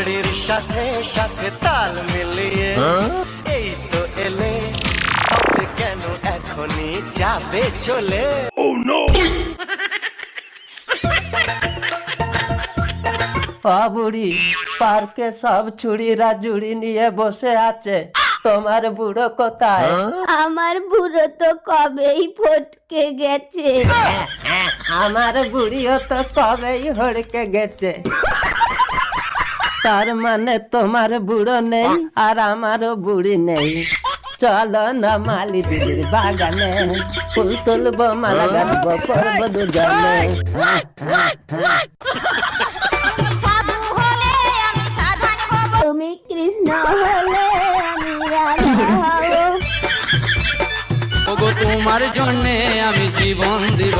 ঘড়ির সাথে সাথে তাল মিলিয়ে এই তো এলে। কেন এখনই যাবে চলে? বুড়ি পার্কে সব ছুড়িরা জুড়ি নিয়ে বসে আছে। তোমার বুড়ো কোথায়? আমার বুড়ো তো কবেই ফটকে গেছে। আমার বুড়িও তো কবেই হড়কে গেছে। তার মানে তোমার বুড়ো নেই আর আমারও বুড়ি নেই। চলো না মালি দিদির বাগানে ফুল তুলবো মালা গানবো করব দুজনে। তুমি কৃষ্ণ হলে আমি রাধা তোমার জন্যে আমি জীবন দিব।